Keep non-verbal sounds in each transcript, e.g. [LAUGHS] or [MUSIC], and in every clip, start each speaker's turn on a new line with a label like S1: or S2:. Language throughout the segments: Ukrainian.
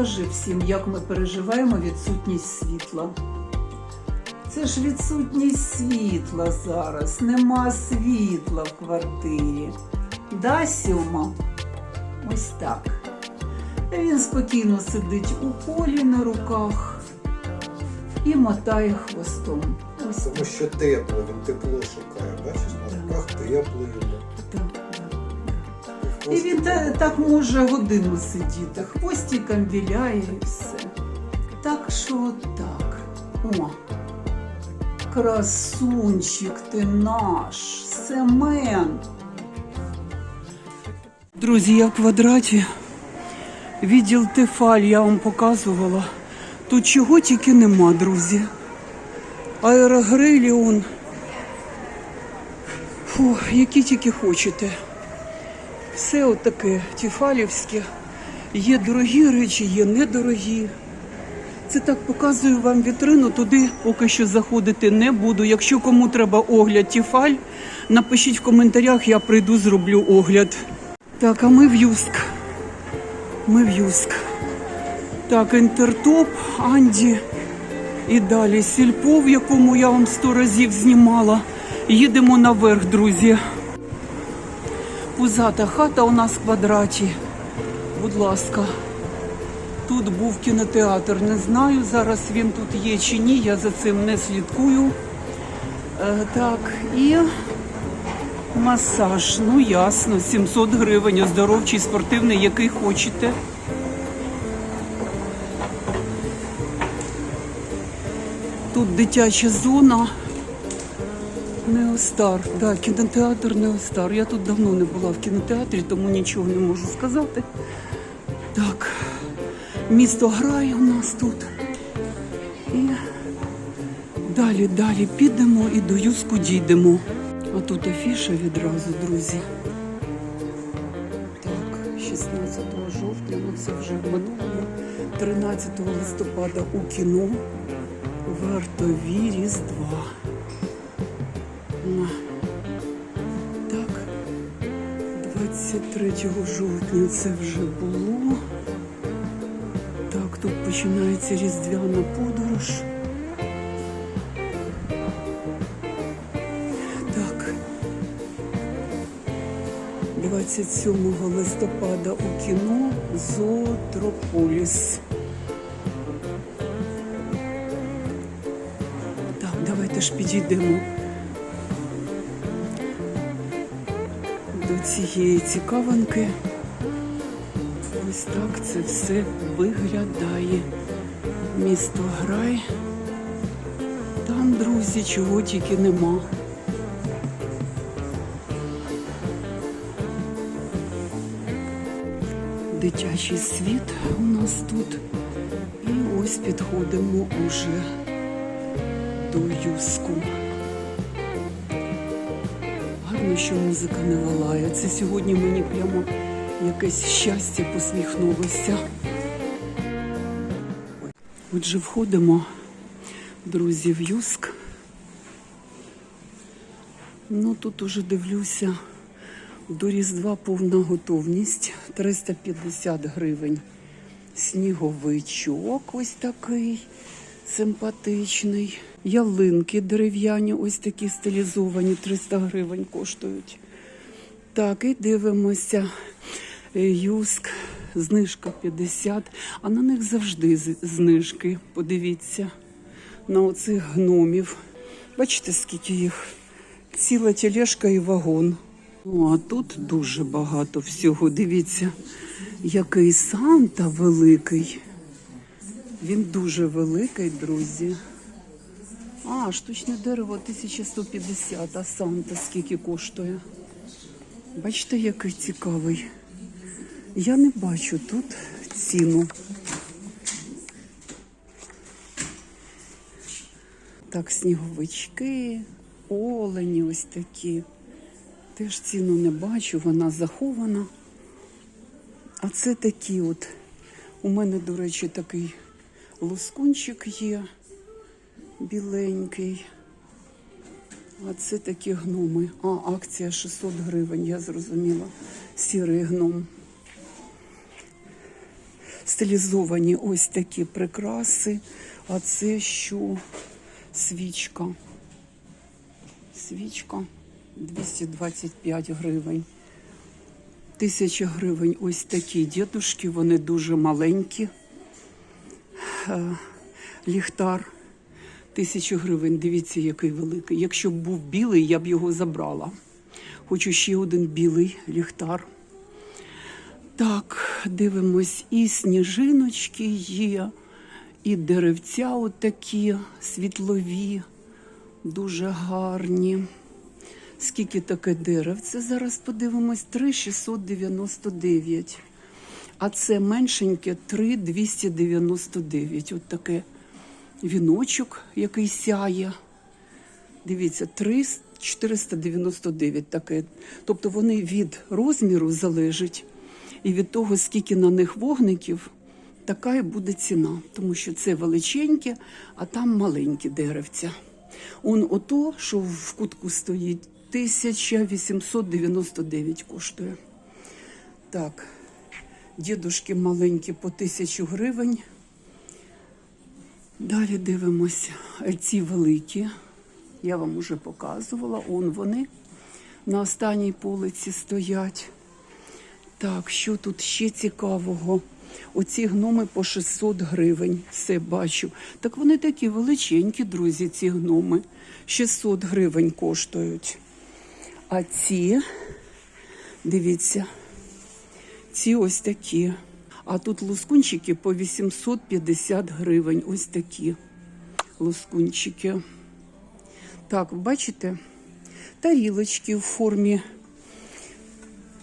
S1: розкажи всім, як ми переживаємо відсутність світла. Це ж відсутність світла зараз. Нема світла в квартирі. Да, Сьома? Ось так. Він спокійно сидить у полі на руках і мотає хвостом. Ось.
S2: Тому що тепло, він тепло шукає. Бачиш, на руках тепло йому.
S1: І він та- так може годину сидіти, хвостиком віляє і все. Так що так. О, красунчик ти наш, Семен. Друзі, я в квадраті. Відділ Тефаль я вам показувала. Тут чого тільки нема, друзі. Аерогрилі он. Фу, які тільки хочете. Все отаке тіфалівське. Є дорогі речі, є недорогі. Це так показую вам вітрину, туди поки що заходити не буду. Якщо кому треба огляд Тіфаль, напишіть в коментарях, я прийду, зроблю огляд. Так, а ми в Юск. Ми в Юск. Так, інтертоп, Анді і далі сільпо, в якому я вам сто разів знімала. Їдемо наверх, друзі. Пузата хата у нас в квадраті. Будь ласка. Тут був кінотеатр. Не знаю, зараз він тут є чи ні. Я за цим не слідкую. Е, так, і масаж. Ну ясно, 700 гривень, оздоровчий, спортивний, який хочете. Тут дитяча зона. Неостар. Так, кінотеатр Неостар. Я тут давно не була в кінотеатрі, тому нічого не можу сказати. Так, місто грає у нас тут. І далі, далі підемо і до Юску дійдемо. А тут афіша відразу, друзі. Так, 16 жовтня, ну це вже в минулому, 13 листопада у кіно. Вартові Різдва. 23 жовтня це вже було. Так, тут починається різдвяна подорож. Так. 27 листопада у кіно Зоотрополіс. Так, давайте ж підійдемо до цієї цікавинки. Ось так це все виглядає. Місто Грай. Там, друзі, чого тільки нема. Дитячий світ у нас тут. І ось підходимо уже до Юску. Гарно, що музика не валає. Це сьогодні мені прямо якесь щастя посміхнулося. Отже, входимо, друзі, в Юск. Ну, тут уже дивлюся, до Різдва повна готовність. 350 гривень. Сніговичок ось такий симпатичний. Ялинки дерев'яні, ось такі стилізовані, 300 гривень коштують. Так, і дивимося. Е, Юск, знижка 50, а на них завжди знижки. Подивіться на оцих гномів. Бачите, скільки їх? Ціла тележка і вагон. О, а тут дуже багато всього. Дивіться, який Санта великий. Він дуже великий, друзі. А, штучне дерево 1150, а Санта скільки коштує? Бачите, який цікавий. Я не бачу тут ціну. Так, сніговички, олені ось такі. Теж ціну не бачу, вона захована. А це такі от. У мене, до речі, такий лоскунчик є біленький. А це такі гноми. А, акція 600 гривень, я зрозуміла. Сірий гном. стилізовані ось такі прикраси. А це що? Свічка. Свічка 225 гривень. Тисяча гривень ось такі дідушки, вони дуже маленькі. Е, Ліхтар. Тисячу гривень. Дивіться, який великий. Якщо б був білий, я б його забрала. Хочу ще один білий ліхтар. Так, дивимось, і сніжиночки є, і деревця отакі світлові, дуже гарні. Скільки таке деревце? Зараз подивимось, 3,699. А це меншеньке 3,299. От таке віночок, який сяє. Дивіться, 3,499 таке. Тобто вони від розміру залежать і від того, скільки на них вогників, така і буде ціна. Тому що це величеньке, а там маленькі деревця. Он ото, що в кутку стоїть, 1899 коштує. Так, дідушки маленькі по тисячу гривень. Далі дивимося. Ці великі. Я вам уже показувала. Он вони на останній полиці стоять. Так, що тут ще цікавого? Оці гноми по 600 гривень. Все бачу. Так вони такі величенькі, друзі, ці гноми. 600 гривень коштують. А ці, дивіться, ці ось такі. А тут лускунчики по 850 гривень. Ось такі лускунчики. Так, бачите? Тарілочки в формі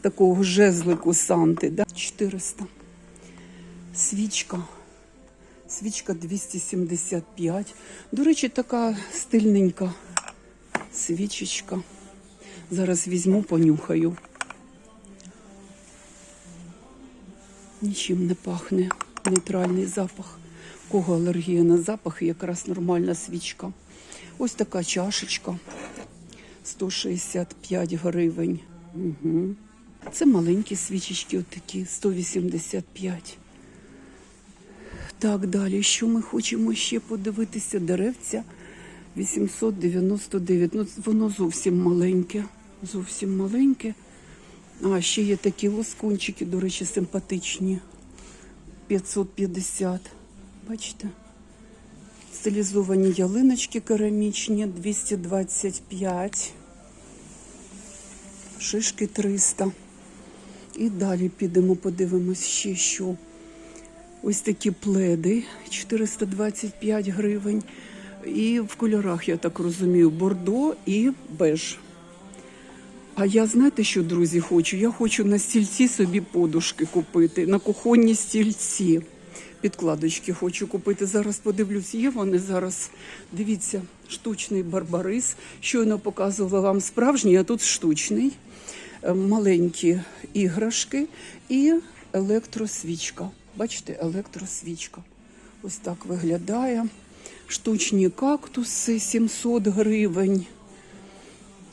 S1: такого жезлику Санти. Да? 400. Свічка. Свічка 275. До речі, така стильненька свічечка. Зараз візьму, понюхаю. Нічим не пахне. Нейтральний запах. У Кого алергія на запах, якраз нормальна свічка. Ось така чашечка. 165 гривень. Угу. Це маленькі свічечки, отакі, 185. Так, далі, що ми хочемо ще подивитися? Деревця 899. Ну, воно зовсім маленьке. Зовсім маленьке. А, ще є такі лоскунчики, до речі, симпатичні. 550. Бачите? Стилізовані ялиночки керамічні 225. Шишки 300. І далі підемо, подивимось ще що. Ось такі пледи 425 гривень. І в кольорах, я так розумію, бордо і беж. А я знаєте, що, друзі, хочу? Я хочу на стільці собі подушки купити, на кухонні стільці. Підкладочки хочу купити. Зараз подивлюсь, є вони зараз. Дивіться, штучний барбарис. Щойно показувала вам справжній, а тут штучний. Е, Маленькі іграшки і електросвічка. Бачите, електросвічка. Ось так виглядає. Штучні кактуси 700 гривень.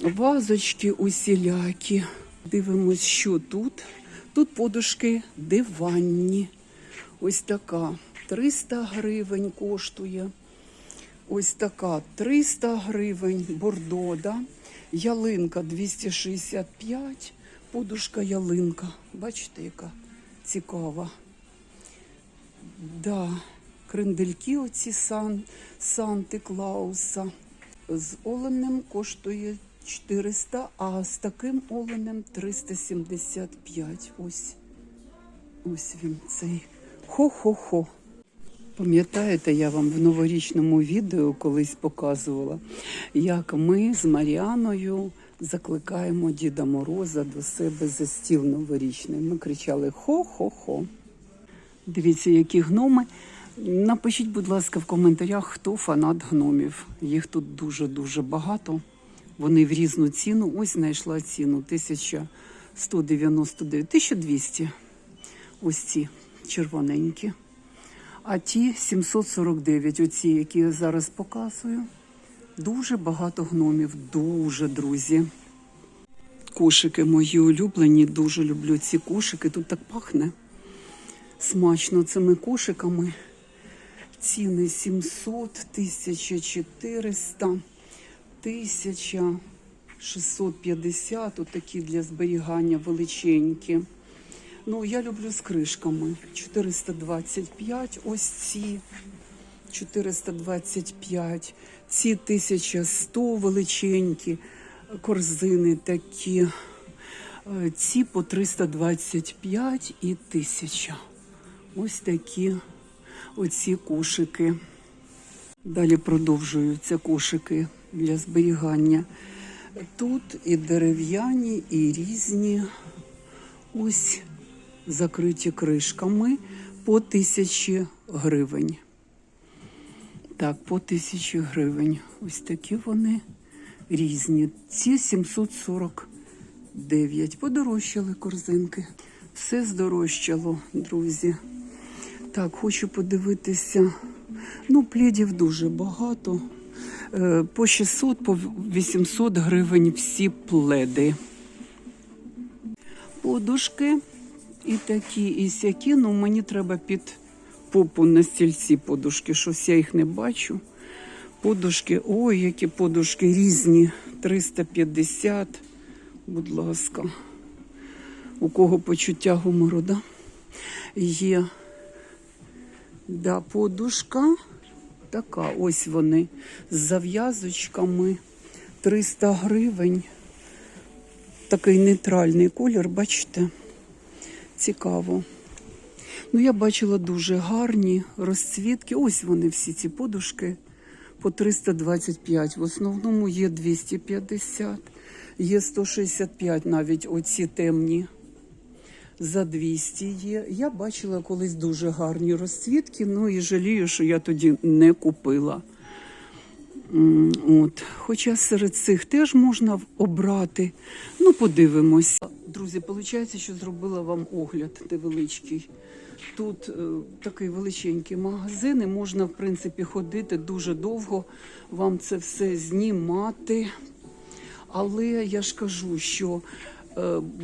S1: Вазочки усілякі. Дивимось, що тут. Тут подушки диванні. Ось така 300 гривень коштує. Ось така 300 гривень бордо, да? ялинка 265, подушка ялинка. Бачите, яка цікава. Да, крендельки оці сан, Санти Клауса. З оленем коштує 400, а з таким оленем 375. Ось. Ось він цей. Хо-хо-хо. Пам'ятаєте, я вам в новорічному відео колись показувала, як ми з Маріаною закликаємо Діда Мороза до себе за стіл новорічний. Ми кричали хо-хо-хо. Дивіться, які гноми. Напишіть, будь ласка, в коментарях, хто фанат гномів. Їх тут дуже-дуже багато. Вони в різну ціну. Ось знайшла ціну 1199, 1200. Ось ці червоненькі. А ті 749, оці, які я зараз показую. Дуже багато гномів, дуже друзі. Кошики мої улюблені, дуже люблю ці кошики. Тут так пахне. смачно цими кошиками. Ціни 700, 1400, 1650, отакі для зберігання величенькі. Ну, я люблю з кришками. 425, ось ці 425, ці 1100 величенькі корзини такі. Е, Ці по 325 і 1000. Ось такі оці кошики. Далі продовжуються кошики для зберігання. Тут і дерев'яні, і різні. Ось закриті кришками по тисячі гривень. Так, по тисячі гривень. Ось такі вони різні. Ці 749. Подорожчали корзинки. Все здорожчало, друзі. Так, хочу подивитися. Ну, плідів дуже багато. По 600, по 800 гривень всі пледи. Подушки і такі, і сякі. Ну, мені треба під попу на стільці подушки. Щось я їх не бачу. Подушки, ой, які подушки різні. 350. Будь ласка. У кого почуття гумору, да? Є. Да, подушка. Така, ось вони. З зав'язочками. 300 гривень. Такий нейтральний колір, бачите? Цікаво. Ну, я бачила дуже гарні розцвітки. Ось вони всі ці подушки по 325. В основному є 250, є 165 навіть оці темні. За 200 є. Я бачила колись дуже гарні розцвітки, ну і жалію, що я тоді не купила. От. Хоча серед цих теж можна обрати. Ну, подивимось. Друзі, виходить, що зробила вам огляд невеличкий. Тут е, такий величенький магазин, і можна, в принципі, ходити дуже довго, вам це все знімати. Але я ж кажу, що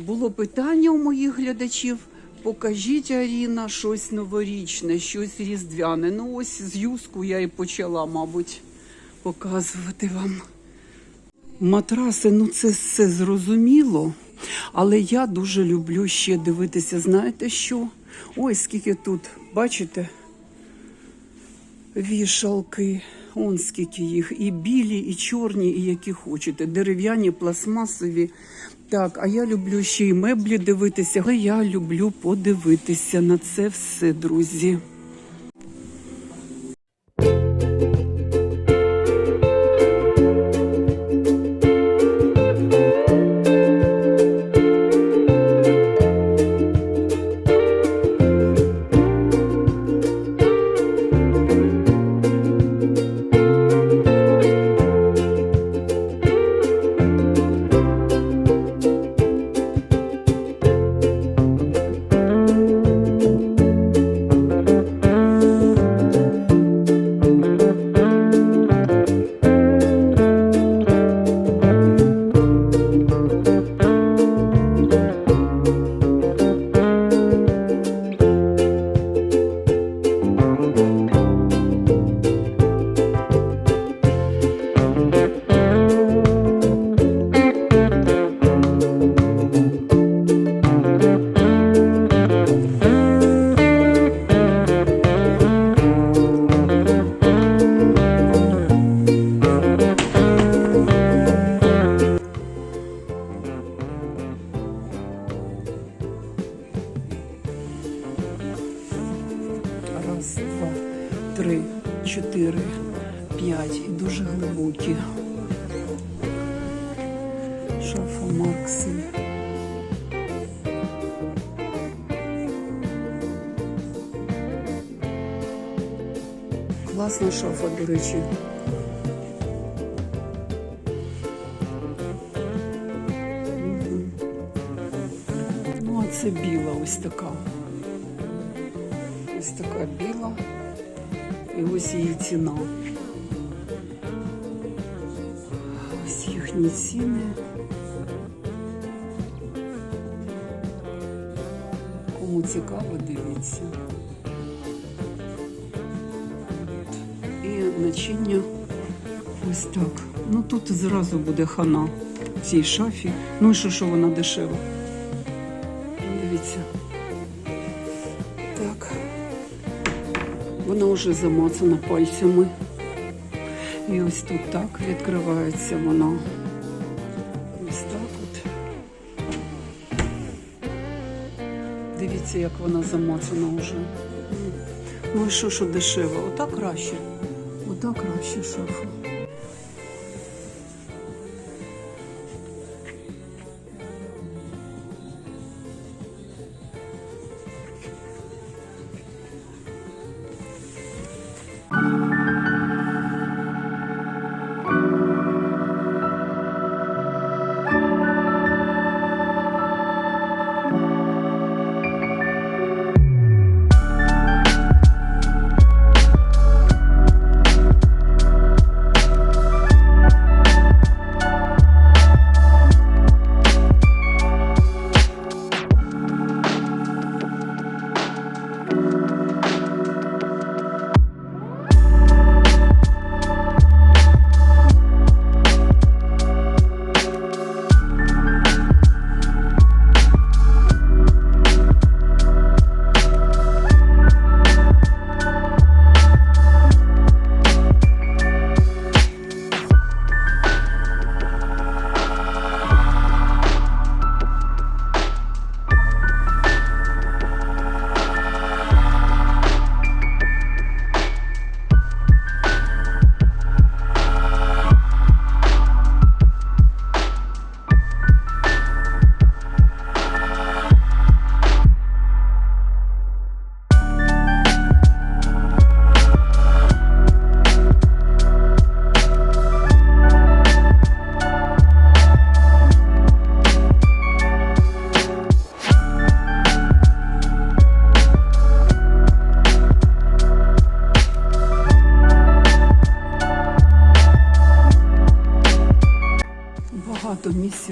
S1: було питання у моїх глядачів. Покажіть, Аріна, щось новорічне, щось різдвяне. Ну, ось з юску я і почала, мабуть, показувати вам. Матраси, ну це все зрозуміло. Але я дуже люблю ще дивитися, знаєте що? Ой, скільки тут, бачите? Вішалки, он скільки їх, і білі, і чорні, і які хочете, дерев'яні, пластмасові. Так, а я люблю ще й меблі дивитися, але я люблю подивитися на це все, друзі. Три, чотири, п'ять. І дуже глибокі. Шафа Маркси. Класна шафа, до речі. Ну, а це біла ось така. І ось її ціна. Ось їхні ціни. Кому цікаво, дивіться. І начиння ось так. Ну тут зразу буде хана в цій шафі. Ну і що, що вона дешева. Вже замацана пальцями. І ось тут так відкривається вона. Ось так от. Дивіться, як вона замацана вже. Ну і що, що дешево? Отак краще. Ота краще шафа.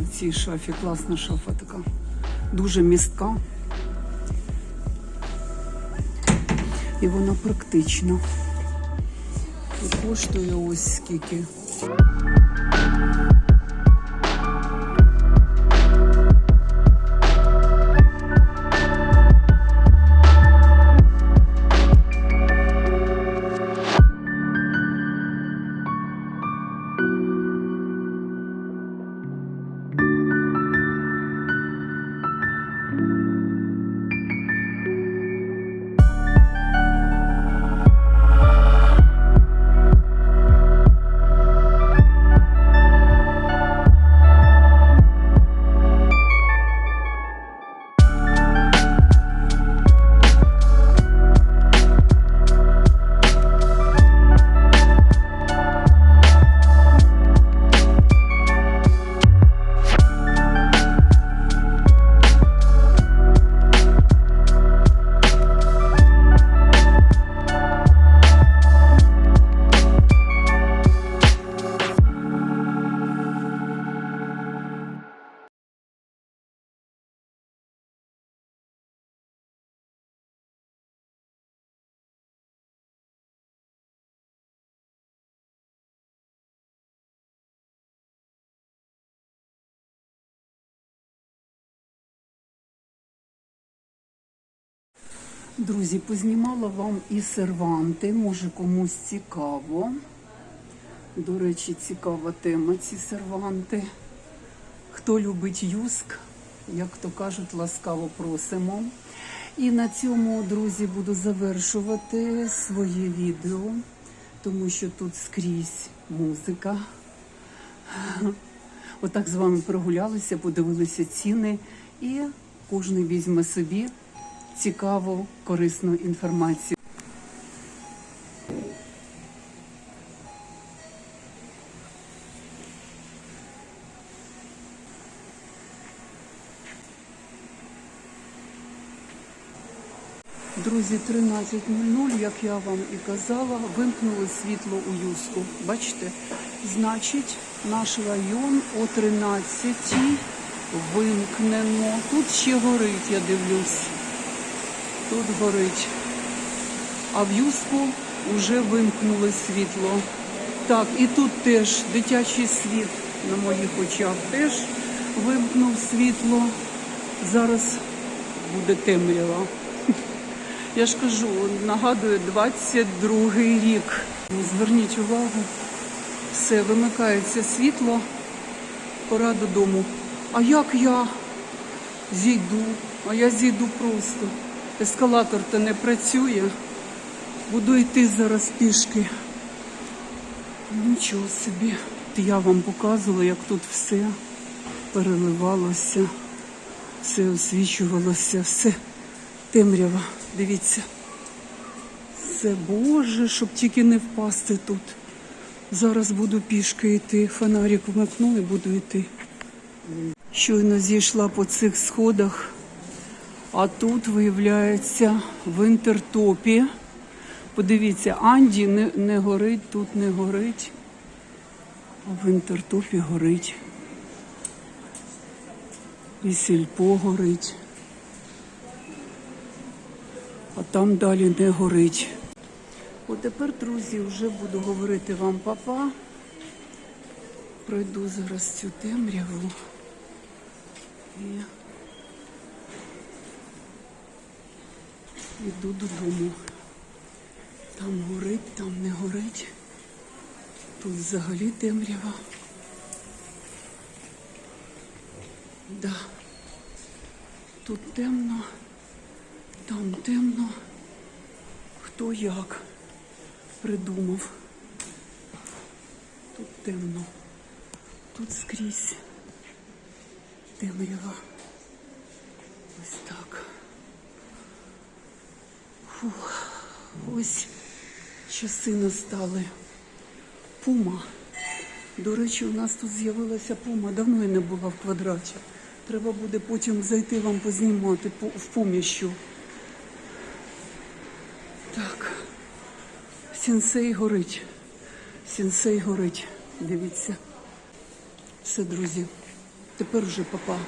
S1: В цій шафі. Класна шафа така. Дуже містка. І вона практична. І коштує ось скільки. Друзі, познімала вам і серванти. Може комусь цікаво. До речі, цікава тема ці серванти. Хто любить юск, як то кажуть, ласкаво просимо. І на цьому, друзі, буду завершувати своє відео, тому що тут скрізь музика. Отак з вами прогулялися, подивилися ціни, і кожен візьме собі цікаву, корисну інформацію. Друзі, 13.00, як я вам і казала, вимкнули світло у Юску. Бачите? Значить, наш район о 13 вимкнено. Тут ще горить, я дивлюсь. Тут горить. А в юску вже вимкнули світло. Так, і тут теж дитячий світ на моїх очах теж вимкнув світло. Зараз буде темрява. [LAUGHS] Я ж кажу, нагадую, 22 рік. Зверніть увагу, все, вимикається світло, пора додому. А як я зійду? А я зійду просто. Ескалатор то не працює. Буду йти зараз пішки. Нічого собі. Я вам показувала, як тут все переливалося, все освічувалося, все темрява. Дивіться. Все Боже, щоб тільки не впасти тут. Зараз буду пішки йти. Фонарик вмикну і буду йти. Щойно зійшла по цих сходах, а тут виявляється в інтертопі. Подивіться, Анді не, не горить, тут не горить. А в інтертопі горить. І сільпо горить. А там далі не горить. От тепер, друзі, вже буду говорити вам папа. Пройду зараз цю темряву. І йду додому. Там горить, там не горить. Тут взагалі темрява. Да. Тут темно, там темно. Хто як придумав. Тут темно. Тут скрізь темрява. Ось так. Фух. Ось часи настали. Пума. До речі, у нас тут з'явилася пума. Давно я не була в квадраті. Треба буде потім зайти вам познімати в пумі що. Так. Сінсей горить. Сінсей горить. Дивіться. Все, друзі. Тепер вже папа.